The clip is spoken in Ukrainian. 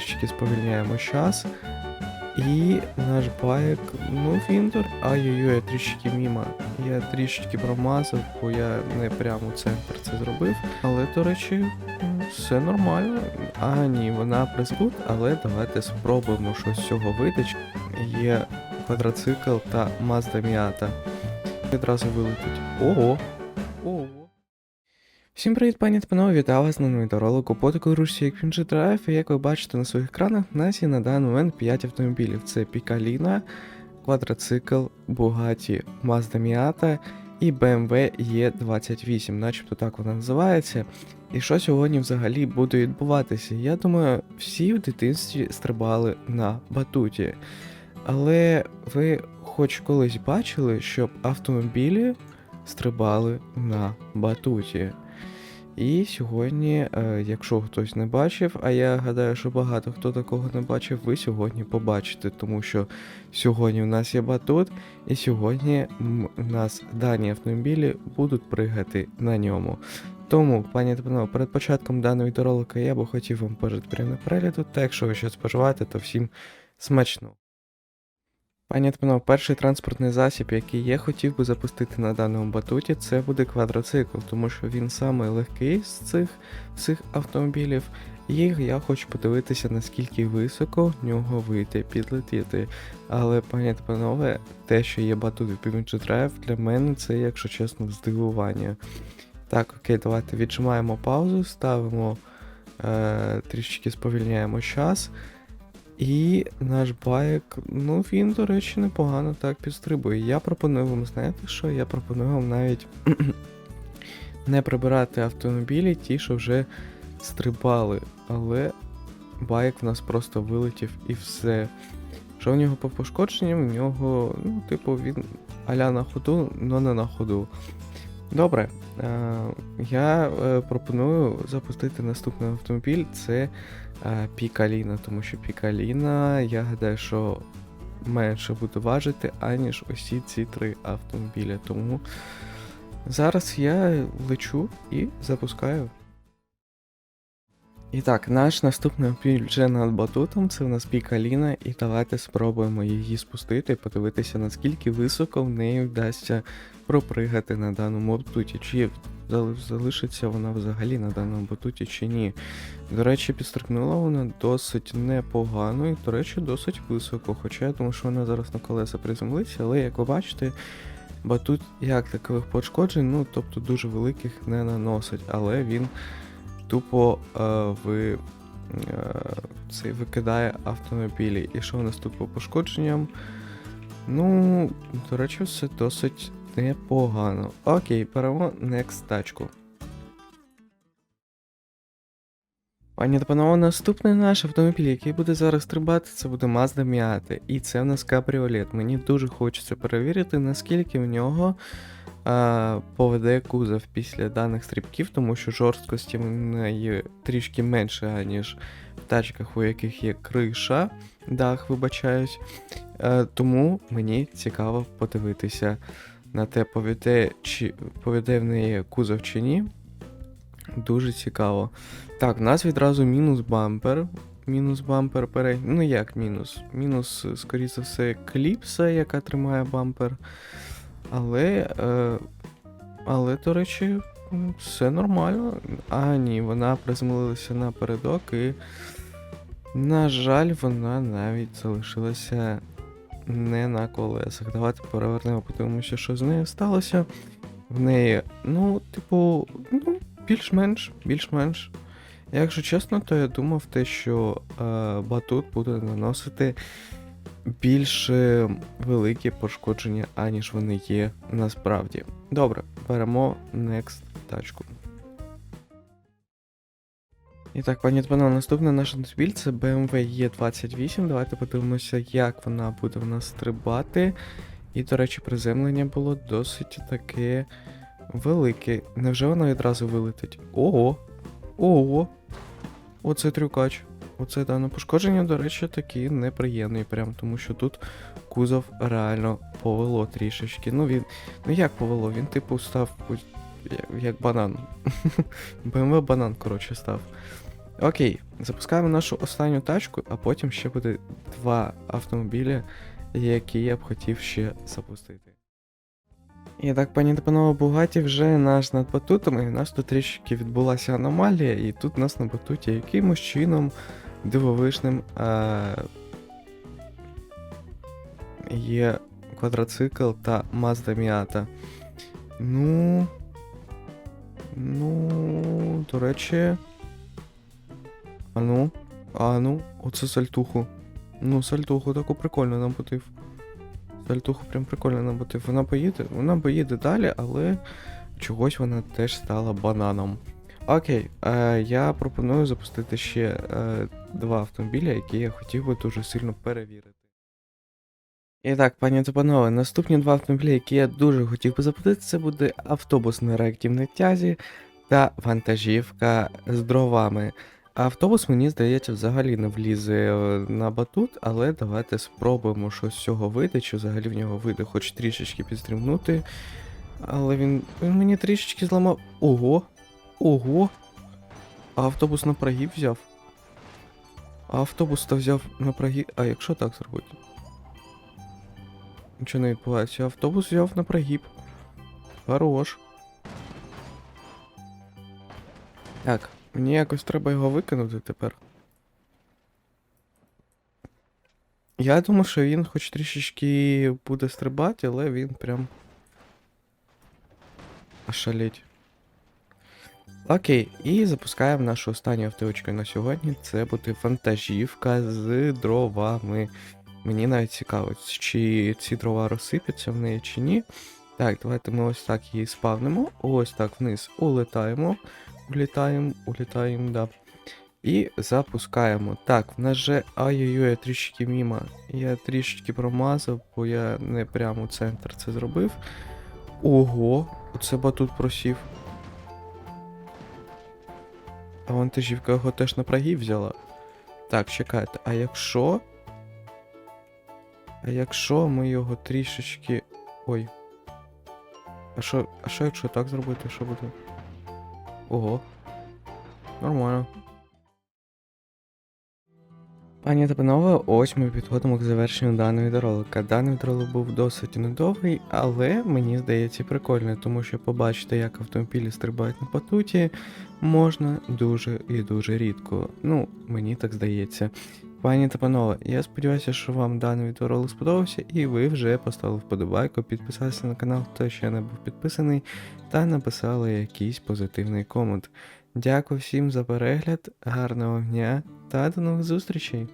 трішечки сповільняємо час. І наш байк, ну він тур. Ай-ой-ой, я трішки мімо. Я трішечки промазав, бо я не прямо у центр це зробив. Але, до речі, все нормально. А ні, вона призвуд, але давайте спробуємо щось з цього вийти. Є квадроцикл та Mazda Miata. Відразу вилетить. Ого! Всім привіт, пані та панове, вітаю вас на відеоролику по такій ручці, як Drive, і як ви бачите на своїх екранах, у нас є на даний момент 5 автомобілів. Це Пікаліна, квадроцикл, Bugatti, Mazda Miata і BMW E28, начебто так вона називається. І що сьогодні взагалі буде відбуватися? Я думаю, всі в дитинстві стрибали на батуті. Але ви хоч колись бачили, щоб автомобілі стрибали на батуті? І сьогодні, е, якщо хтось не бачив, а я гадаю, що багато хто такого не бачив, ви сьогодні побачите, тому що сьогодні у нас є батут, і сьогодні у нас дані автомобілі будуть пригати на ньому. Тому, пані та перед початком даного відеоролика я би хотів вам пожити приємного перегляду, та якщо ви щось споживаєте, то всім смачно. Пані та перший транспортний засіб, який я хотів би запустити на даному батуті, це буде квадроцикл, тому що він самий легкий з цих, цих автомобілів. І я хочу подивитися, наскільки високо в нього вийти підлетіти. Але, пані та панове, те, що є батут в Pimage Drive, для мене це, якщо чесно, здивування. Так, окей, давайте віджимаємо паузу, ставимо е, трішечки сповільняємо час. І наш байк, ну він, до речі, непогано так підстрибує. Я пропоную вам, знаєте що? Я пропоную вам навіть не прибирати автомобілі, ті, що вже стрибали. Але байк в нас просто вилетів і все. Що в нього по пошкодженням? В нього, ну, типу, він аля на ходу, але не на ходу. Добре, е, я е, пропоную запустити наступний автомобіль. Це Пікаліна, тому що Пікаліна, я гадаю, що менше буде важити, аніж усі ці три автомобілі. Тому зараз я лечу і запускаю. І так, наш наступний автомобіль вже над батутом, це в нас Пікаліна, і давайте спробуємо її спустити, подивитися, наскільки високо в неї вдасться пропригати на даному батуті. Чи залишиться вона взагалі на даному батуті чи ні. До речі, підстрибнула вона досить непогано і, до речі, досить високо. Хоча я думаю, що вона зараз на колеса приземлиться, але як ви бачите, батут як такових пошкоджень, ну тобто дуже великих не наносить, але він тупо е, ви, е, цей викидає автомобілі. І що в нас тут по пошкодженням? Ну, до речі, все досить непогано. Окей, беремо next тачку. Пані та панове, наступний наш автомобіль, який буде зараз стрибати, це буде Mazda Miata. І це в нас кабріолет. Мені дуже хочеться перевірити, наскільки в нього поведе кузов після даних стрибків, тому що жорсткості в неї трішки менше, аніж в тачках, у яких є криша, дах, вибачаюсь. Е, тому мені цікаво подивитися на те, поведе, чи поведе в неї кузов чи ні. Дуже цікаво. Так, у нас відразу мінус бампер. Мінус бампер передній. Ну як мінус? Мінус, скоріше за все, кліпса, яка тримає бампер. Але, е, але, до речі, все нормально. А, ні, вона приземлилася напередок і, на жаль, вона навіть залишилася не на колесах. Давайте перевернемо, подивимося, що з нею сталося. В неї, ну, типу, ну, більш-менш, більш-менш. Якщо чесно, то я думав те, що е, батут буде наносити більш великі пошкодження, аніж вони є насправді. Добре, беремо next тачку. І так, пані та панове, наступний наш автомобіль це BMW E28. Давайте подивимося, як вона буде в нас стрибати. І, до речі, приземлення було досить таке велике. Невже вона відразу вилетить? Ого! Ого! Оце трюкач. Оце дане пошкодження, до речі, такі неприємний, прям тому що тут кузов реально повело трішечки. Ну він. Ну як повело? Він типу став як, банан. BMW банан, коротше, став. Окей, запускаємо нашу останню тачку, а потім ще буде два автомобілі, які я б хотів ще запустити. І так, пані та панове, Бугаті вже наш над батутом, і в нас тут трішки відбулася аномалія, і тут у нас на батуті якимось чином дивовижним е- є квадроцикл та Mazda Miata. Ну. Ну, до речі. А ну, а ну, оце сальтуху. Ну, сальтуху таку прикольно намотив. Сальтуху прям прикольно намотив. Вона поїде, вона поїде далі, але чогось вона теж стала бананом. Окей, е, я пропоную запустити ще е, два автомобіля, які я хотів би дуже сильно перевірити. І так, пані та панове, наступні два автомобілі, які я дуже хотів би запустити, це буде автобус на реактивній тязі та вантажівка з дровами. Автобус, мені здається, взагалі не влізе е, на батут, але давайте спробуємо щось з цього вийде, чи взагалі в нього вийде хоч трішечки підстрімнути. Але він, він мені трішечки зламав. Ого! Ого! Автобус на прогиб взяв. А автобус то взяв на прогиб. А якщо так зробити? Нічого не відбувається. Автобус взяв на прогиб. Хорош. Так, мені якось треба його викинути тепер. Я думаю, що він хоч трішечки буде стрибати, але він прям. Ошалеть. Окей, і запускаємо нашу останню автівочку на сьогодні. Це буде вантажівка з дровами. Мені навіть цікаво, чи ці дрова розсипляться в неї чи ні. Так, давайте ми ось так її спавнимо. Ось так вниз улетаємо. Улітаємо, улітаємо, да. І запускаємо. Так, в нас же. Ай-ой-ой, я трішки мімо. Я трішечки промазав, бо я не прямо у центр це зробив. Ого, оце батут просів. А вантажівка його теж на прагі взяла. Так, чекайте, а якщо. А якщо ми його трішечки. Ой. А що, а що якщо так зробити, що буде? Ого. Нормально. Пані та панове, ось ми підходимо к завершенню даного відеоролика. Даний відеоролик був досить недовгий, але мені здається прикольний, тому що побачити, як автомобілі стрибають на батуті, можна дуже і дуже рідко. Ну, мені так здається. Пані та панове, я сподіваюся, що вам даний відеоролик сподобався, і ви вже поставили вподобайку, підписалися на канал, хто ще не був підписаний, та написали якийсь позитивний комент. Дякую всім за перегляд, гарного дня та до нових зустрічей!